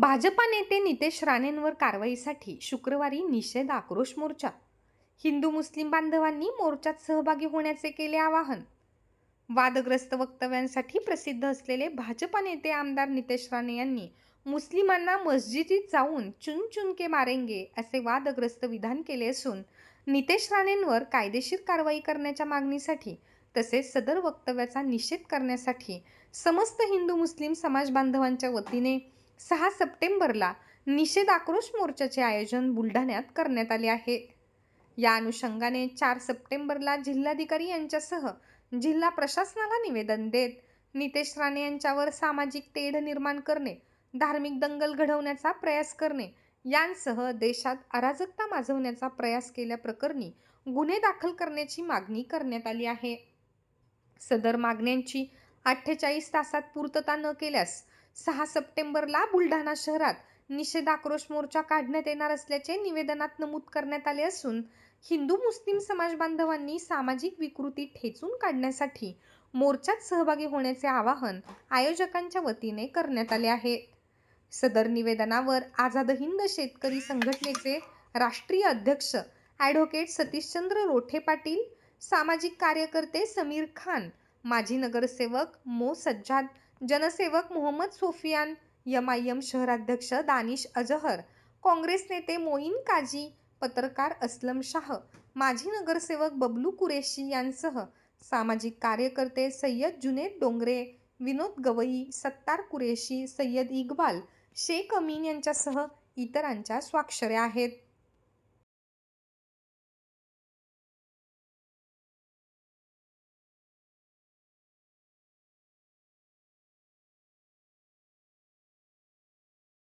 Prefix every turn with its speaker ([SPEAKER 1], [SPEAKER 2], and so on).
[SPEAKER 1] Bhajpa नेते नितेश राणेंवर कारवाईसाठी शुक्रवारी निषेध आक्रोश मोर्चा. हिंदू मुस्लिम बांधवांनी मोर्चात सहभागी होण्याचे केले आवाहन. वादग्रस्त वक्तव्यांसाठी प्रसिद्ध असलेले भाजपा नेते आमदार नितेश राणे यांनी मुस्लिमांना मस्जिदीत जाऊन चुन चुनके मारेंगे असे वादग्रस्त विधान केले असून नितेश राणेंवर कायदेशीर कारवाई करण्याच्या मागणीसाठी तसेच सदर वक्तव्याचा निषेध करण्यासाठी समस्त हिंदू मुस्लिम समाज बांधवांच्या वतीने सहा सप्टेंबरला निषेध आक्रोश मोर्चाचे आयोजन बुलढाण्यात करण्यात आले आहे. या अनुषंगाने चार सप्टेंबरला जिल्हाधिकारी यांच्यासह जिल्हा प्रशासनाला निवेदन देत नितेश राणे यांच्यावर सामाजिक तेढ निर्माण करणे धार्मिक दंगल घडवण्याचा प्रयास करणे यांसह देशात अराजकता माजवण्याचा प्रयास केल्याप्रकरणी गुन्हे दाखल करण्याची मागणी करण्यात आली आहे. सदर मागण्यांची अठ्ठेचाळीस तासात पूर्तता न केल्यास सहा सप्टेंबरला बुलढाणा शहरात निषेध आक्रोश मोर्चा काढण्यात येणार असल्याचे निवेदनात नमूद करण्यात आले असून हिंदू मुस्लिम समाज बांधवांनी सामाजिक विकृती ठेचून काढण्यासाठी मोर्चात सहभागी होण्याचे आवाहन आयोजकांच्या वतीने करण्यात आले आहे. सदर निवेदनावर आझाद हिंद शेतकरी संघटनेचे राष्ट्रीय अध्यक्ष ॲडव्होकेट सतीशचंद्र रोठे पाटील सामाजिक कार्यकर्ते समीर खान माजी नगरसेवक मो. सज्जाद जनसेवक मोहम्मद सोफियान यमायम शहराध्यक्ष दानिश अजहर काँग्रेस नेते मोईन काजी पत्रकार असलम शाह माजी नगरसेवक बबलू कुरेशी यांसह सामाजिक कार्यकर्ते सय्यद जुनेद डोंगरे विनोद गवई सत्तार कुरेशी सय्यद इक्बाल शेख अमीन यांच्यासह इतरांच्या स्वाक्षऱ्या आहेत.